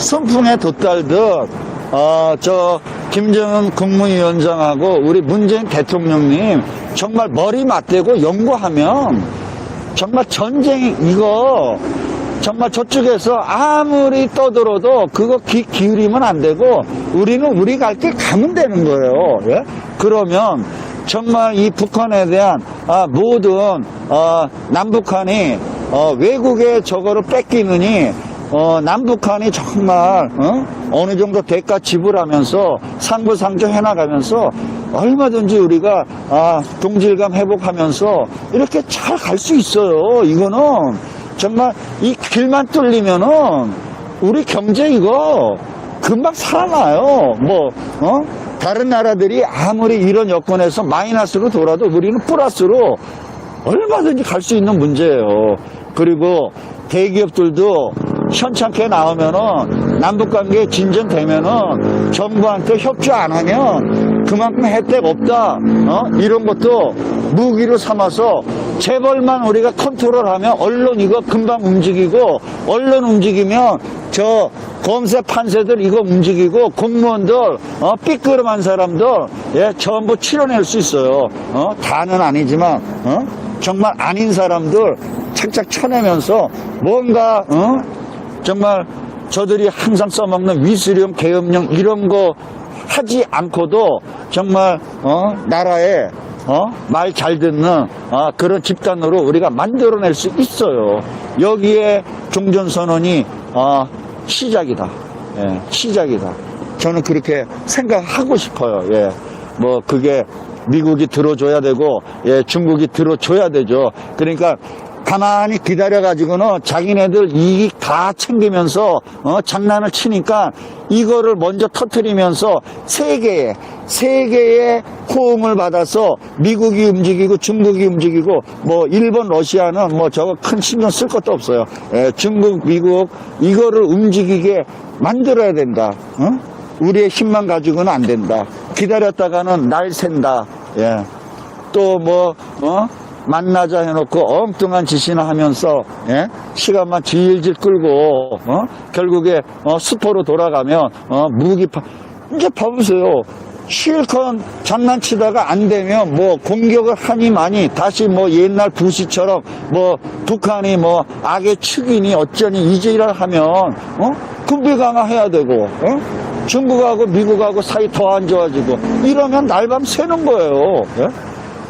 선풍에 돛달듯 어, 저 김정은 국무위원장하고 우리 문재인 대통령님 정말 머리 맞대고 연구하면 정말 전쟁 이거 정말 저쪽에서 아무리 떠들어도 그거 귀 기울이면 안 되고 우리는 우리 갈 길 가면 되는 거예요. 예? 그러면 정말 이 북한에 대한 아, 모든 어, 남북한이 어, 외국에 저거를 뺏기느니 어, 남북한이 정말 어? 느 정도 대가 지불하면서 상부상조 해나가면서 얼마든지 우리가 아, 동질감 회복하면서 이렇게 잘 갈 수 있어요. 이거는 정말 이 길만 뚫리면은 우리 경제 이거 금방 살아나요. 뭐 어? 다른 나라들이 아무리 이런 여건에서 마이너스로 돌아도 우리는 플러스로 얼마든지 갈 수 있는 문제예요. 그리고 대기업들도 현찮게 나오면은 남북관계 진전되면은 정부한테 협조 안 하면 그만큼 혜택 없다. 어? 이런 것도 무기로 삼아서 재벌만 우리가 컨트롤하면 언론 이거 금방 움직이고 언론 움직이면 저 검사 판사들 이거 움직이고 공무원들 어, 삐끄름한 사람들 예, 전부 치러낼 수 있어요. 어? 다는 아니지만 어? 정말 아닌 사람들 착착 쳐내면서 뭔가 어? 정말 저들이 항상 써먹는 위수령, 계엄령 이런 거 하지 않고도 정말 어? 나라에 어? 말 잘 듣는 어, 그런 집단으로 우리가 만들어낼 수 있어요. 여기에 종전선언이 어, 시작이다. 예, 시작이다. 저는 그렇게 생각하고 싶어요. 예. 뭐 그게 미국이 들어줘야 되고 예, 중국이 들어줘야 되죠. 그러니까 가만히 기다려가지고는 자기네들 이익 다 챙기면서 어, 장난을 치니까 이거를 먼저 터트리면서 세계에 세계의 호응을 받아서 미국이 움직이고 중국이 움직이고 뭐 일본 러시아는 뭐 저거 큰 신경 쓸 것도 없어요. 예, 중국 미국 이거를 움직이게 만들어야 된다. 어? 우리의 힘만 가지고는 안 된다. 기다렸다가는 날 샌다. 예. 또 뭐, 어? 만나자 해놓고 엉뚱한 짓이나 하면서, 예? 시간만 질질 끌고, 어? 결국에, 어, 수포로 돌아가면, 어, 무기 파, 이제 봐보세요. 실컷 장난치다가 안 되면 뭐 공격을 하니 많이 다시 뭐 옛날 부시처럼 뭐 북한이 뭐 악의 축이니 어쩌니 이제 이를 하면 어 군비 강화해야 되고 어? 중국하고 미국하고 사이 더 안 좋아지고 이러면 날밤 새는 거예요. 예?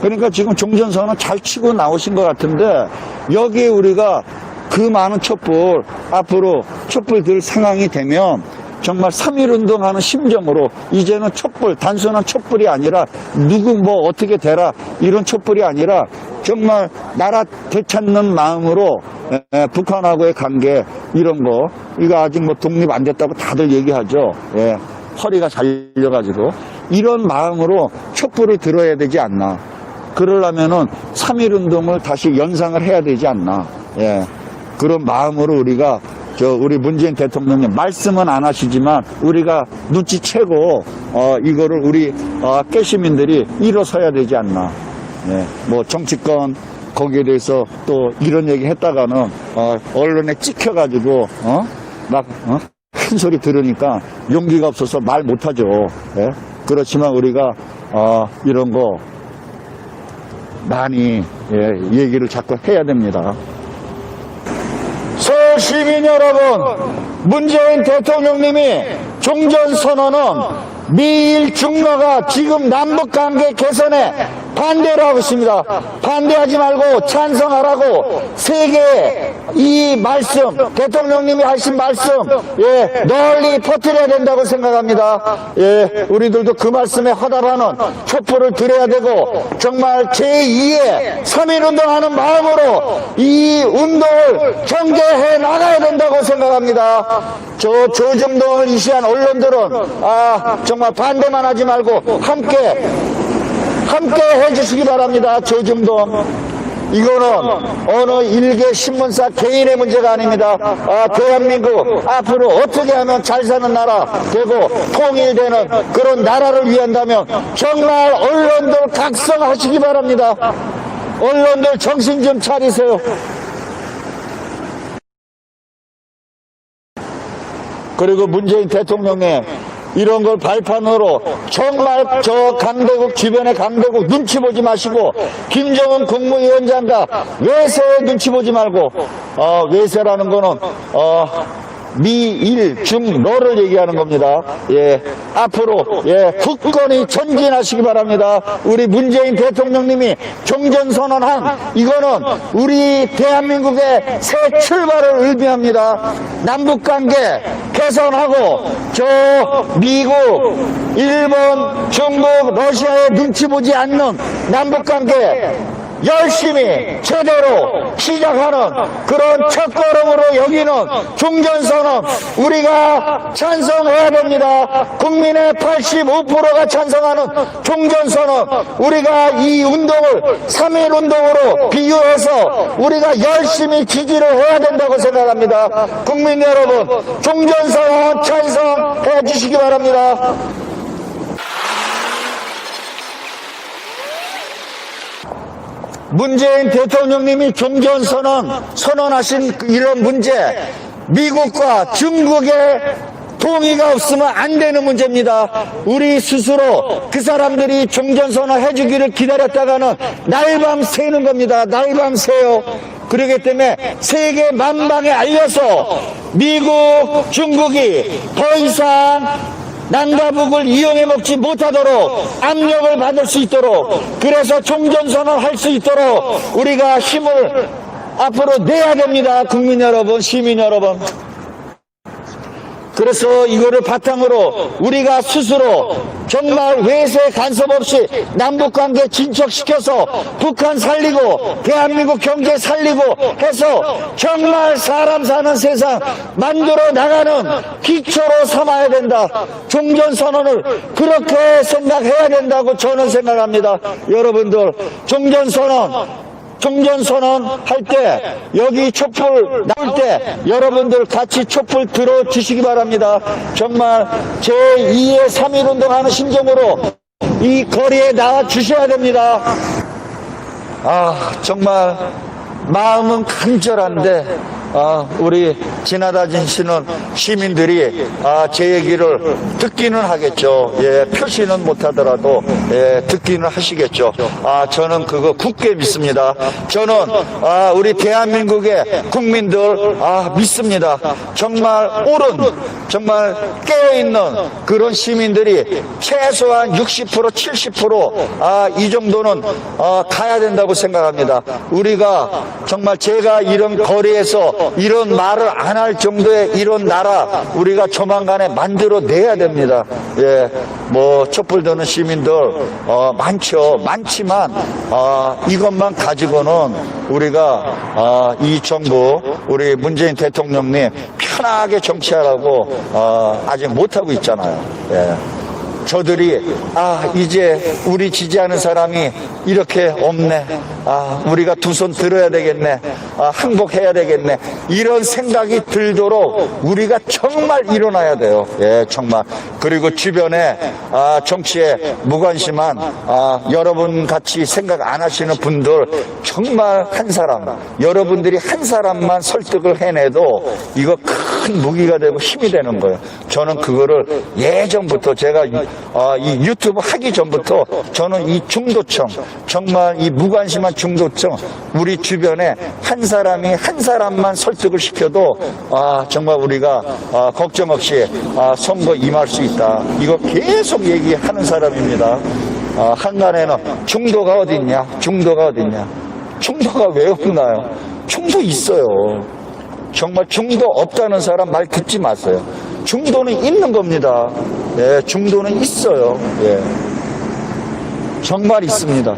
그러니까 지금 종전선언 잘 치고 나오신 것 같은데 여기에 우리가 그 많은 촛불 앞으로 촛불 들 상황이 되면 정말 3.1 운동하는 심정으로 이제는 촛불 단순한 촛불이 아니라 누구 뭐 어떻게 되라 이런 촛불이 아니라 정말 나라 되찾는 마음으로 에, 에, 북한하고의 관계 이런 거 이거 아직 뭐 독립 안 됐다고 다들 얘기하죠. 예, 허리가 잘려가지고 이런 마음으로 촛불을 들어야 되지 않나. 그러려면은 3.1 운동을 다시 연상을 해야 되지 않나. 예. 그런 마음으로 우리가 저 우리 문재인 대통령님 말씀은 안 하시지만 우리가 눈치채고 어 이거를 우리 어 깨시민들이 일어서야 되지 않나. 예. 뭐 정치권 거기에 대해서 또 이런 얘기 했다가는 어 언론에 찍혀가지고 어막큰 소리 들으니까 용기가 없어서 말 못하죠. 예. 그렇지만 우리가 어 이런 거 많이 예, 얘기를 자꾸 해야 됩니다. 서울 시민 여러분, 문재인 대통령님이 종전선언은 미일 중러가 지금 남북관계 개선에 반대를 하고 있습니다. 반대하지 말고 찬성하라고 세계에 이 말씀, 대통령님이 하신 말씀, 예, 널리 퍼뜨려야 된다고 생각합니다. 예, 우리들도 그 말씀에 화답하는 촛불을 드려야 되고, 정말 제2의 3.1운동 하는 마음으로 이 운동을 전개해 나가야 된다고 생각합니다. 저 조정동을 이시한 언론들은, 아, 정말 반대만 하지 말고 함께 함께 해주시기 바랍니다. 조중동. 이거는 어느 일개 신문사 개인의 문제가 아닙니다. 아, 대한민국 앞으로 어떻게 하면 잘 사는 나라 되고 통일되는 그런 나라를 위한다면 정말 언론들 각성하시기 바랍니다. 언론들 정신 좀 차리세요. 그리고 문재인 대통령의 이런 걸 발판으로 정말 저 강대국 주변의 강대국 눈치 보지 마시고 김정은 국무위원장과 외세 눈치 보지 말고 어, 외세라는 거는 어, 미일 중로를 얘기하는 겁니다. 예, 앞으로 예 굳건히 전진하시기 바랍니다. 우리 문재인 대통령님이 종전 선언한 이거는 우리 대한민국의 새 출발을 의미합니다. 남북 관계 개선하고 저 미국, 일본, 중국, 러시아에 눈치 보지 않는 남북 관계 열심히 제대로 시작하는 그런 첫걸음으로 여기는 종전선언 우리가 찬성해야 됩니다. 국민의 85%가 찬성하는 종전선언 우리가 이 운동을 3.1 운동으로 비유해서 우리가 열심히 지지를 해야 된다고 생각합니다. 국민 여러분 종전선언 찬성해 주시기 바랍니다. 문재인 대통령님이 종전 선언 선언하신 그 이런 문제 미국과 중국의 동의가 없으면 안 되는 문제입니다. 우리 스스로 그 사람들이 종전선언 해주기를 기다렸다가는 날밤 새는 겁니다. 날밤 새요. 그러기 때문에 세계 만방에 알려서 미국, 중국이 더 이상 남과북을 이용해 먹지 못하도록 압력을 받을 수 있도록 그래서 종전선언 할 수 있도록 우리가 힘을 앞으로 내야 됩니다. 국민 여러분, 시민 여러분. 그래서 이거를 바탕으로 우리가 스스로 정말 외세 간섭 없이 남북 관계 진척시켜서 북한 살리고 대한민국 경제 살리고 해서 정말 사람 사는 세상 만들어 나가는 기초로 삼아야 된다. 종전 선언을 그렇게 생각해야 된다고 저는 생각합니다. 여러분들 종전 선언 종전선언 할 때 여기 촛불 나올 때 여러분들 같이 촛불 들어 주시기 바랍니다. 정말 제2의 3.1 운동 하는 심정으로 이 거리에 나와 주셔야 됩니다. 아 정말 마음은 간절한데 아, 우리 지나다니시는 시민들이 아, 제 얘기를 듣기는 하겠죠. 예, 표시는 못하더라도 예, 듣기는 하시겠죠. 아, 저는 그거 굳게 믿습니다. 저는 아, 우리 대한민국의 국민들 아, 믿습니다. 정말 옳은 정말 깨어있는 그런 시민들이 최소한 60% 70% 아, 이 정도는 어, 가야 된다고 생각합니다. 우리가 정말 제가 이런 거리에서 이런 말을 안 할 정도의 이런 나라 우리가 조만간에 만들어 내야 됩니다. 예, 뭐 촛불 드는 시민들 어, 많죠. 많지만 어, 이것만 가지고는 우리가 어, 이 정부 우리 문재인 대통령님 편하게 정치하라고 어, 아직 못하고 있잖아요. 예. 저들이 아 이제 우리 지지하는 사람이 이렇게 없네. 아 우리가 두 손 들어야 되겠네. 아 항복해야 되겠네. 이런 생각이 들도록 우리가 정말 일어나야 돼요. 예 정말. 그리고 주변에 아 정치에 무관심한 아 여러분 같이 생각 안 하시는 분들 정말 한 사람 여러분들이 한 사람만 설득을 해내도 이거 큰 무기가 되고 힘이 되는 거예요. 저는 그거를 예전부터 제가 어, 이 유튜브 하기 전부터 저는 이 중도층 정말 이 무관심한 중도층 우리 주변에 한 사람이 한 사람만 설득을 시켜도 아, 정말 우리가 아, 걱정 없이 아, 선거 임할 수 있다. 이거 계속 얘기하는 사람입니다. 아, 한간에는 중도가 어디 있냐? 중도가 어디 있냐? 중도가 왜 없나요? 중도 있어요 정말 중도 없다는 사람 말 듣지 마세요. 중도는 있는 겁니다. 예, 중도는 있어요. 예. 정말 있습니다.